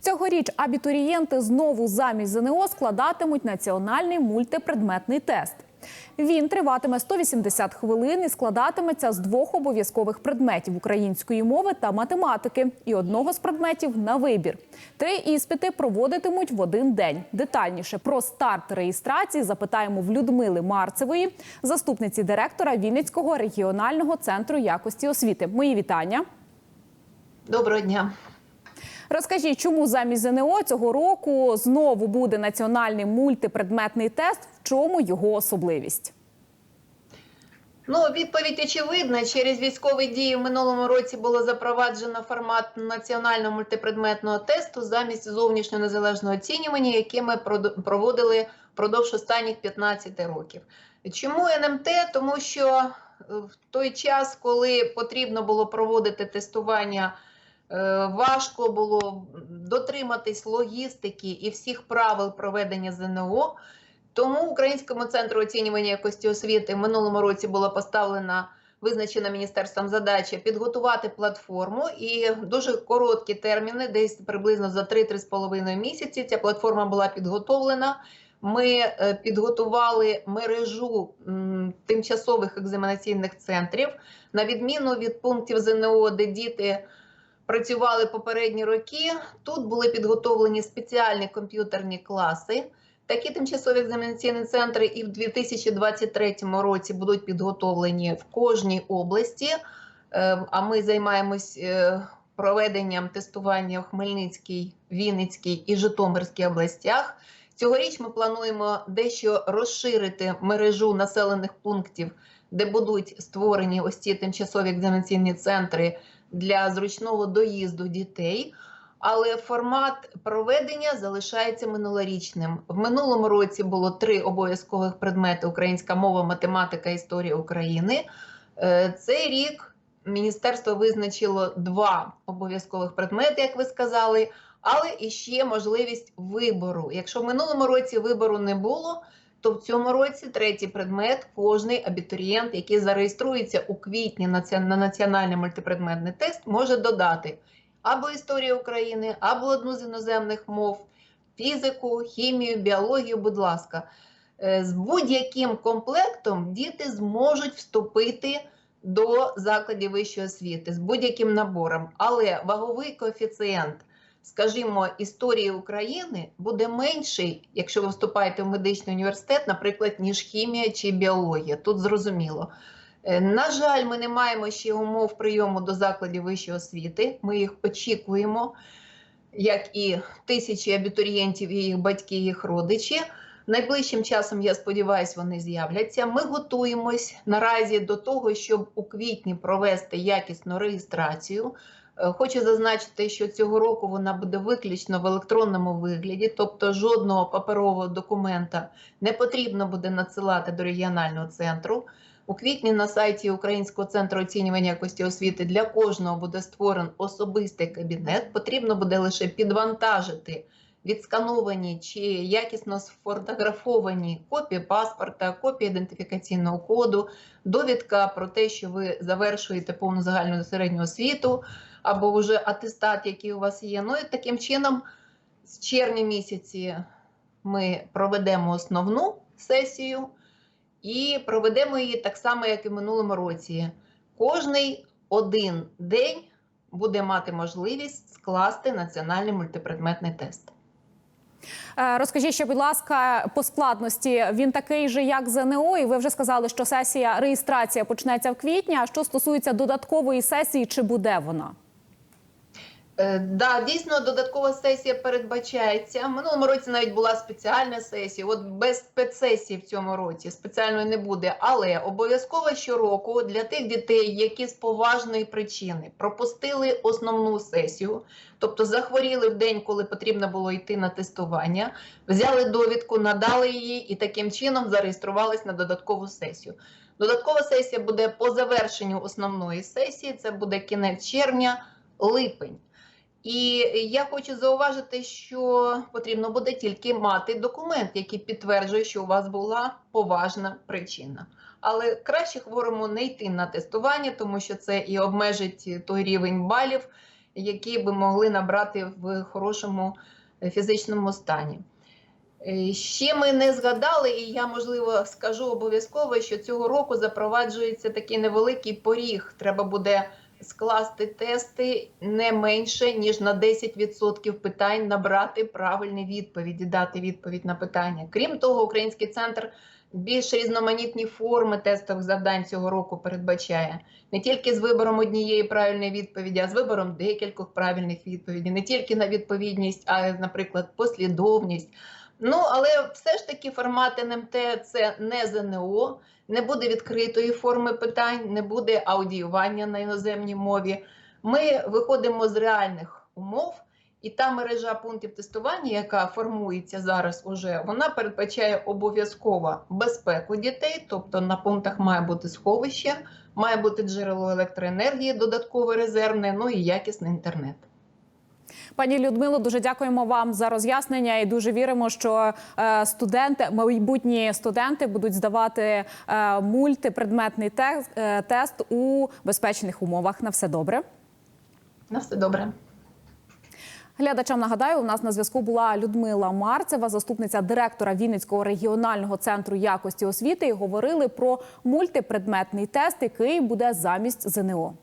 Цьогоріч абітурієнти знову замість ЗНО складатимуть національний мультипредметний тест. Він триватиме 180 хвилин і складатиметься з двох обов'язкових предметів української мови та математики і одного з предметів на вибір. Три іспити проводитимуть в один день. Детальніше про старт реєстрації запитаємо в Людмили Марцевої, заступниці директора Вінницького регіонального центру якості освіти. Мої вітання. Доброго дня. Розкажіть, чому замість ЗНО цього року знову буде національний мультипредметний тест? В чому його особливість? Ну, відповідь очевидна. Через військові дії в минулому році було запроваджено формат національного мультипредметного тесту замість зовнішнього незалежного оцінювання, яке ми проводили впродовж останніх 15 років. Чому НМТ? Тому що е, в той час, коли потрібно було проводити тестування, важко було дотриматись логістики і всіх правил проведення ЗНО. Тому Українському центру оцінювання якості освіти в минулому році була поставлена визначена міністерством задача підготувати платформу і дуже короткі терміни, десь приблизно за 3-3,5 місяці. Ця платформа була підготовлена. Ми е, підготували мережу тимчасових екзаменаційних центрів на відміну від пунктів ЗНО, де діти працювали попередні роки. Тут були підготовлені спеціальні комп'ютерні класи. Такі тимчасові екзаменаційні центри і в 2023 році будуть підготовлені в кожній області. Е, А ми займаємось е, проведенням тестування в Хмельницькій, Вінницькій і Житомирській областях. Цьогоріч ми плануємо дещо розширити мережу населених пунктів, де будуть створені ось ці тимчасові екзаменаційні центри для зручного доїзду дітей. Але формат проведення залишається минулорічним. В минулому році було три обов'язкових предмети: українська мова, математика, історія України. Е, Цей рік міністерство визначило два обов'язкових предмети, як ви сказали, але і ще можливість вибору. Якщо в минулому році вибору не було, то в цьому році третій предмет кожний абітурієнт, який зареєструється у квітні на національний мультипредметний тест, може додати або історію України, або одну з іноземних мов, фізику, хімію, біологію, будь ласка. Е, З будь-яким комплектом діти зможуть вступити до закладів вищої освіти з будь-яким набором. Але ваговий коефіцієнт, скажімо, історії України буде менший, якщо ви вступаєте в медичний університет, наприклад, ніж хімія чи біологія. Тут зрозуміло. Е, На жаль, ми не маємо ще умов прийому до закладів вищої освіти. Ми їх очікуємо, як і тисячі абітурієнтів, і їх батьки, і їх родичі. Найближчим часом, я сподіваюся, вони з'являться. Ми готуємось наразі до того, щоб у квітні провести якісну реєстрацію. Е, Хочу зазначити, що цього року вона буде виключно в електронному вигляді, тобто жодного паперового документа не потрібно буде надсилати до регіонального центру. У квітні на сайті Українського центру оцінювання якості освіти для кожного буде створений особистий кабінет. Потрібно буде лише підвантажити відскановані чи якісно сфотографовані копії паспорта, копії ідентифікаційного коду, довідка про те, що ви завершуєте повну загальну середню освіту, або вже атестат, який у вас є. Ну і таким чином, з червня місяці ми проведемо основну сесію. І проведемо її так само, як і в минулому році. Кожний один день буде мати можливість скласти національний мультипредметний тест. Е, Розкажіть ще, будь ласка, по складності він такий же, як ЗНО, і ви вже сказали, що сесія реєстрація почнеться в квітні. А що стосується додаткової сесії, чи буде вона? Е, Да, дійсно, додаткова сесія передбачається. В минулому році навіть була спеціальна сесія. От без спецсесії в цьому році спеціальної не буде. Але обов'язково щороку для тих дітей, які з поважної причини пропустили основну сесію, тобто захворіли в день, коли потрібно було йти на тестування, взяли довідку, надали її і таким чином зареєструвались на додаткову сесію. Додаткова сесія буде по завершенню основної сесії. Це буде кінець червня, липень. І я хочу зауважити, що потрібно буде тільки мати документ, який підтверджує, що у вас була поважна причина. Але краще хворому не йти на тестування, тому що це і обмежить той рівень балів, які би могли набрати в хорошому фізичному стані. Е, Ще ми не згадали, і я можливо скажу обов'язково, що цього року запроваджується такий невеликий поріг. Треба буде скласти тести не менше ніж на 10% питань, набрати правильні відповіді, дати відповідь на питання. Крім того, Український центр більш різноманітні форми тестових завдань цього року передбачає не тільки з вибором однієї правильної відповіді, а з вибором декількох правильних відповідей, не тільки на відповідність, а наприклад, послідовність. Ну, але все ж таки формат НМТ це не ЗНО, не буде відкритої форми питань, не буде аудіювання на іноземній мові. Ми виходимо з реальних умов, і та мережа пунктів тестування, яка формується зараз, уже вона передбачає обов'язково безпеку дітей, тобто на пунктах має бути сховище, має бути джерело електроенергії, додаткове резервне, ну і якісний інтернет. Пані Людмило, дуже дякуємо вам за роз'яснення і дуже віримо, що е, студенти, майбутні студенти, будуть здавати е, мультипредметний е, тест у безпечних умовах. На все добре. На все добре. Глядачам нагадаю, у нас на зв'язку була Людмила Марцева, заступниця директора Вінницького регіонального центру якості освіти. І говорили про мультипредметний тест, який буде замість ЗНО.